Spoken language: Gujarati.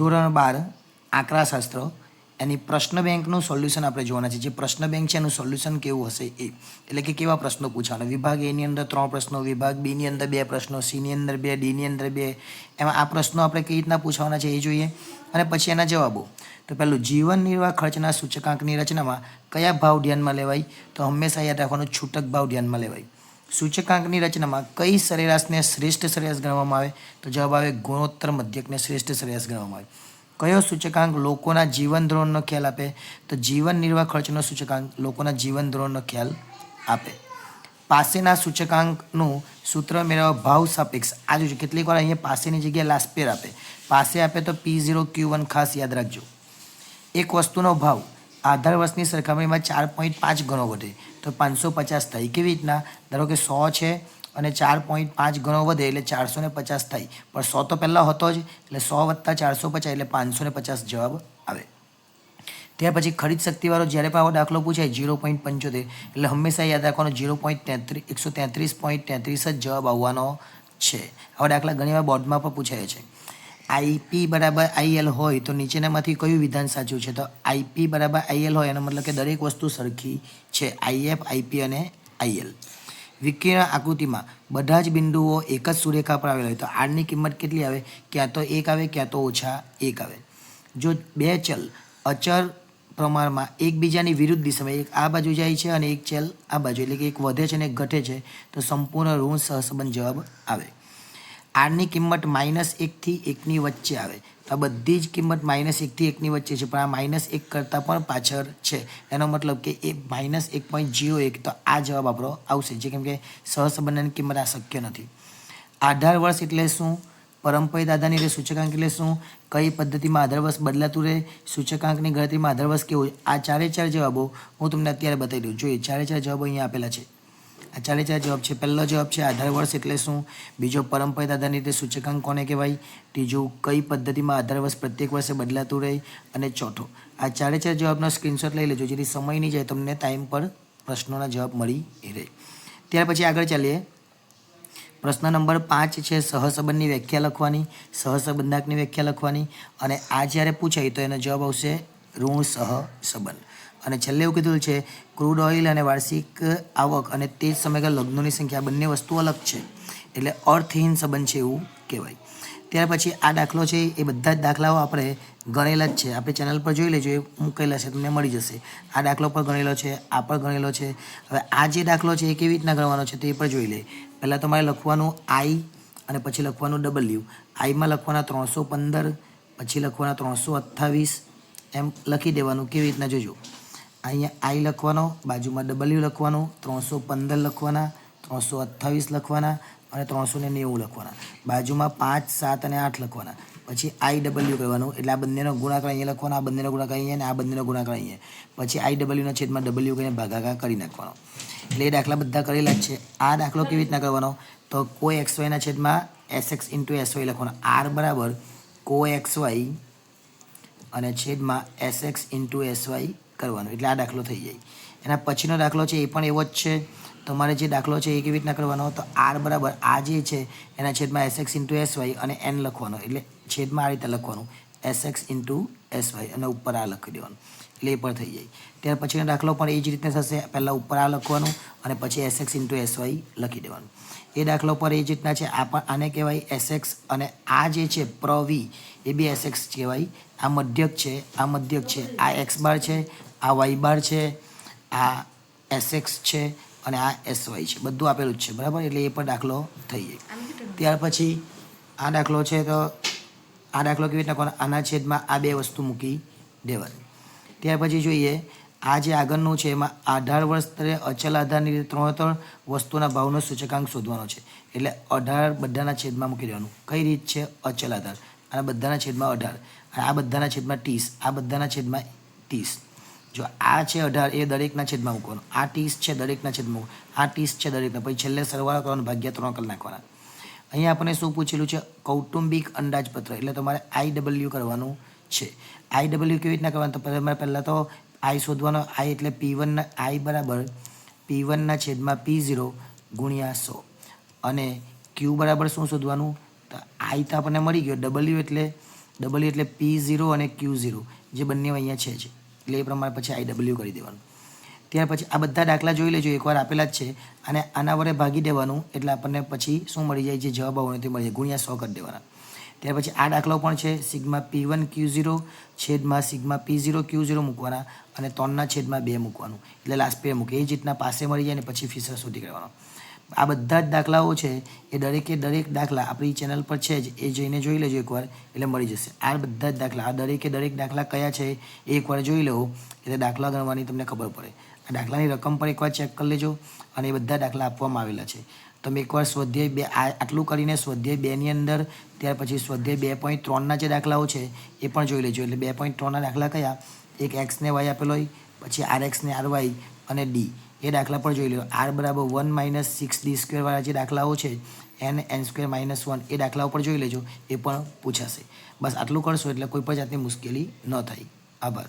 ધોરણ બાર આંકડાશાસ્ત્ર એની પ્રશ્ન બેંકનું સોલ્યુશન આપણે જોવાના છે. જે પ્રશ્ન બેંક છે, એનું સોલ્યુશન કેવું હશે એ? એટલે કે કેવા પ્રશ્નો પૂછવાના? વિભાગ એની અંદર ત્રણ પ્રશ્નો, વિભાગ બીની અંદર બે પ્રશ્નો, સીની અંદર બે, ડીની અંદર બે. એમાં આ પ્રશ્નો આપણે કઈ રીતના પૂછવાના છે એ જોઈએ. અને પછી એના જવાબો. તો પહેલું, જીવન નિર્વાહ ખર્ચના સૂચકાંકની રચનામાં કયા ભાવ ધ્યાનમાં લેવાય? તો હંમેશા યાદ રાખવાનું, છૂટક ભાવ ધ્યાનમાં લેવાય. સૂચકાંકની રચનામાં કઈ સરેરાશને શ્રેષ્ઠ સરેરાશ ગણવામાં આવે? તો જવાબ આવે ગુણોત્તર મધ્યકને શ્રેષ્ઠ સરેરાશ ગણવામાં આવે. કયો સૂચકાંક લોકોના જીવન ધોરણનો ખ્યાલ આપે? તો જીવન નિર્વાહ ખર્ચનો સૂચકાંક લોકોના જીવન ધોરણનો ખ્યાલ આપે. પાસેના સૂચકાંકનું સૂત્ર મેળવવા ભાવ સાપેક્ષ. આ જોજો, કેટલીક વાર અહીંયા પાસેની જગ્યાએ લાસ્પેર આપે. પાસે આપે તો પી ઝીરો ક્યુ વન ખાસ યાદ રાખજો. એક વસ્તુનો ભાવ. આધાર વર્ષની સરખામણીમાં ચાર પોઈન્ટ પાંચ ગણો વધે. તો પાંચસો પચાસ થાય કેવી રીતના? ધારો કે સો છે અને ચાર પોઈન્ટ પાંચ ગણો વધે એટલે ચારસો ને પચાસ થાય પણ સો તો પહેલાં હતો જ, એટલે સો વત્તા ચારસો પચાસ એટલે પાંચસો ને પચાસ જવાબ આવે. ત્યાર પછી ખરીદ શક્તિવાળો જ્યારે પણ આવો દાખલો પૂછાય, ઝીરો પોઈન્ટ પંચોતેર. એટલે હંમેશા યાદ રાખવાનો ઝીરો પોઈન્ટ તેત્રીસ એકસો તેત્રીસ પોઈન્ટ તેત્રીસ જ જવાબ આવવાનો છે. આવા દાખલા ઘણીવાર બોર્ડમાં પણ પૂછાય છે. આઈપી બરાબર આઈએલ હોય તો નીચેનામાંથી કયું વિધાન સાચું છે? તો આઈપી બરાબર આઈએલ હોય, એનો મતલબ કે દરેક વસ્તુ સરખી છે આઈએફ આઈપી અને આઈએલ વિકિરણ આકૃતિમાં બધા જ બિંદુઓ એક જ સુરેખા પર આવેલા હોય. તો આરની કિંમત કેટલી આવે? ક્યાં તો એક આવે, ક્યાં તો ઓછા એક આવે. જો બે ચલ અચર પ્રમાણમાં એકબીજાની વિરુદ્ધ દિશામાં એક આ બાજુ જાય છે અને એક ચલ આ બાજુ, એટલે કે એક વધે છે અને એક ઘટે છે, તો સંપૂર્ણ ઋણ સહસંબંધ જવાબ આવે. આરની કિંમત માઇનસ એકથી એકની વચ્ચે આવે. તો આ બધી જ કિંમત માઇનસ એકથી એકની વચ્ચે છે, પણ આ માઇનસ એક કરતાં પણ પાછળ છે. એનો મતલબ કે એ માઇનસ એક પોઈન્ટ જીરો એક, તો આ જવાબ આપણો આવશે. જે કેમ કે સહસંબંધની કિંમત આ શક્ય નથી. આધાર વર્ષ એટલે શું? પરંપરિત આધારની એટલે સૂચકાંક એટલે શું? કઈ પદ્ધતિમાં આધાર વર્ષ બદલાતું રહે? સૂચકાંકની ગણતરીમાં આધાર વર્ષ કેવું આ ચારે ચાર જવાબો હું તમને અત્યારે બતાવી દઉં. જોઈએ ચારે ચાર જવાબો અહીંયા આપેલા છે. આ ચારે ચાર જવાબ છે. પહેલો જવાબ છે, આધાર વર્ષ એટલે શું? બીજો પરંપરિત આધારની રીતે સૂચકાંક કોને કહેવાય? ત્રીજું, કઈ પદ્ધતિમાં આધાર વર્ષ પ્રત્યેક વર્ષે બદલાતું રહે? અને ચોથો, આ ચારે ચાર જવાબનો સ્ક્રીનશોટ લઈ લેજો. જેથી સમય નહીં જાય, તમને ટાઈમ પર પ્રશ્નોના જવાબ મળી રહે. ત્યાર પછી આગળ ચાલીએ. પ્રશ્ન નંબર પાંચ છે, સહસંબંધની વ્યાખ્યા લખવાની. સહસંબંધાકની વ્યાખ્યા લખવાની. અને આ જ્યારે પૂછાય, તો એનો જવાબ આવશે ઋણ સહસંબંધ. અને છેલ્લે એવું કીધું છે, ક્રૂડ ઓઇલ અને વાર્ષિક આવક અને તે જ સમયગાળા લગ્નોની સંખ્યા બંને વસ્તુ અલગ છે. એટલે અર્થહીન સંબંધ છે એવું કહેવાય. ત્યાર પછી આ દાખલો છે, એ બધા જ દાખલાઓ આપણે ગણેલા જ છે. આપણે ચેનલ પર જોઈ લેજો, એ મૂકેલા છે, તમને મળી જશે. આ દાખલો પણ ગણેલો છે, આ પણ ગણેલો છે. હવે આ જે દાખલો છે, એ કેવી રીતના ગણવાનો છે, તે પણ જોઈ લે. પહેલાં તમારે લખવાનું આઈ અને પછી લખવાનું ડબલ્યુ. આઈમાં લખવાના ત્રણસો પંદર, પછી લખવાના ત્રણસો અઠ્ઠાવીસ. એમ લખી દેવાનું, કેવી રીતના જોજો. અહીંયા આઈ લખવાનો, બાજુમાં ડબલ્યુ લખવાનું, ત્રણસો પંદર લખવાના, ત્રણસો અઠ્ઠાવીસ લખવાના અને ત્રણસો ને નેવું લખવાના. બાજુમાં પાંચ, સાત અને આઠ લખવાના. પછી આઈ ડબલ્યુ કરવાનું, એટલે આ બંનેનો ગુણાકાર અહીંયા લખવાનો, આ બંનેનો ગુણાકાર અહીંયા આ બંનેનો ગુણાકાર અહીંયા. પછી આઈ ડબલ્યુના છેદમાં ડબલ્યુ કરીને ભાગાકાર કરી નાખવાનો. એટલે એ દાખલા બધા કરેલા જ છે. આ દાખલો કેવી રીતના કરવાનો? તો કો એક્સ વાયના છેદમાં S X into S Y લખવાનો. આર બરાબર કો એક્સ વાય અને છેદમાં S X into S Y કરવાનું, એટલે આ દાખલો થઈ જાય. એના પછીનો દાખલો છે એ પણ એવો જ છે. તમારે જે દાખલો છે એ કેવી રીતના કરવાનો? તો આર બરાબર આ જે છે, એના છેદમાં S X into S Y અને એન લખવાનો, એટલે છેદમાં આ રીતે લખવાનું. S X into S Y અને ઉપર આ લખી દેવાનું. એટલે એ પણ થઈ જાય. ત્યાર પછીનો દાખલો પણ એ જ રીતે થશે. પહેલાં ઉપર આ લખવાનું અને પછી S X into S Y લખી દેવાનું. એ દાખલો પર એ જ રીતના છે. આ પણ આને કહેવાય એસ એક્સ અને આ જે છે પ્રવી એ બી એસએક્સ કહેવાય. આ મધ્યક છે આ મધ્યક છે આ એક્સ બાર છે આ વાય બાર છે આ એસ એક્સ છે અને આ એસ વાય છે. બધું આપેલું જ છે. બરાબર? એટલે એ પણ દાખલો થઈ જાય. ત્યાર પછી આ દાખલો છે તો આ દાખલો કેવી રીતના કોણ આના છેદમાં આ બે વસ્તુ મૂકી દેવાની. ત્યાર પછી જોઈએ, આ જે આગળનું છે, એમાં અઢાર વર્ષ સ્તરે અચલ આધારની રીતે ત્રણે ત્રણ વસ્તુના ભાવનો સૂચકાંક શોધવાનો છે. એટલે અઢાર બધાના છેદમાં મૂકી દેવાનું. કઈ રીત છે? અચલ આધાર. અને બધાના છેદમાં અઢાર. આ બધાના છેદમાં ત્રીસ. આ બધાના છેદમાં ત્રીસ. જો આ છે અઢાર, એ દરેકના છેદમાં મૂકવાનું. આ ત્રીસ છે દરેકના છેદમાં આ ત્રીસ છે દરેકના. પછી છેલ્લે સરવાળો કરવાનો, ભાગ્યા ત્રણ કરી નાખવાના. અહીંયા આપણને શું પૂછેલું છે? કૌટુંબિક અંદાજપત્ર, એટલે તમારે આઈ ડબલ્યુ કરવાનું છે. આઈ ડબલ્યુ કેવી રીતના કરવાનું? તો તમારે પહેલાં તો આઈ શોધવાનો આઈ એટલે પી વનના આઈ બરાબર પી વનના છેદમાં પી ઝીરો ગુણ્યા સો. અને ક્યુ બરાબર શું શોધવાનું? તો આઈ તો આપણને મળી ગયો. ડબલ્યુ એટલે ડબલ એટલે પી ઝીરો અને ક્યુ ઝીરો જે બંને અહીંયા છે એટલે એ પ્રમાણે પછી આઈ ડબલ્યુ કરી દેવાનું. ત્યાર પછી આ બધા દાખલા જોઈ લેજો, એકવાર આપેલા જ છે. અને આના વડે ભાગી દેવાનું, એટલે આપણને પછી શું મળી જાય જે જવાબ આવવાનો તે મળી જાય. ગુણ્યા સો કરી દેવાના. ત્યાર પછી આ દાખલો પણ છે, sigma P one Q zero છેદમાં sigma P zero Q zero મૂકવાના અને ત્રણના છેદમાં બે મૂકવાનું. એટલે લાસ્ટ પે મૂકે. એ જ રીતના પાસે મળી જાય ને પછી ફીસર શોધી કાઢવાનો. આ બધા જ દાખલાઓ છે, એ દરેકે દરેક દાખલા આપણી ચેનલ પર છે જ, એ જઈને જોઈ લેજો એકવાર, એટલે મળી જશે. આ બધા જ દાખલા, આ દરેકે દરેક દાખલા કયા છે, એ એકવાર જોઈ લેવો એટલે દાખલા ગણવાની તમને ખબર પડે. દાખલાની રકમ પણ એકવાર ચેક કરી લેજો અને એ બધા દાખલા આપવામાં આવેલા છે. તમે એકવાર સ્વાધ્યાય બે આટલું કરીને સ્વાધ્યાય બેની અંદર, ત્યાર પછી સ્વાધ્યાય બે પોઈન્ટ ત્રણના જે દાખલાઓ છે, એ પણ જોઈ લેજો. એટલે બે પોઈન્ટ ત્રણના દાખલા કયા? એક એક્સને વાય આપેલો હોય, પછી આર એક્સને આર વાય અને ડી એ દાખલા પણ જોઈ લો આર બરાબર વન માઇનસ સિક્સ ડી સ્ક્વેરવાળા જે દાખલાઓ છે N N square minus one એ દાખલાઓ પણ જોઈ લેજો. એ પણ પૂછાશે. બસ આટલું કરશો એટલે કોઈ પણ જાતની મુશ્કેલી ન થાય. આભાર.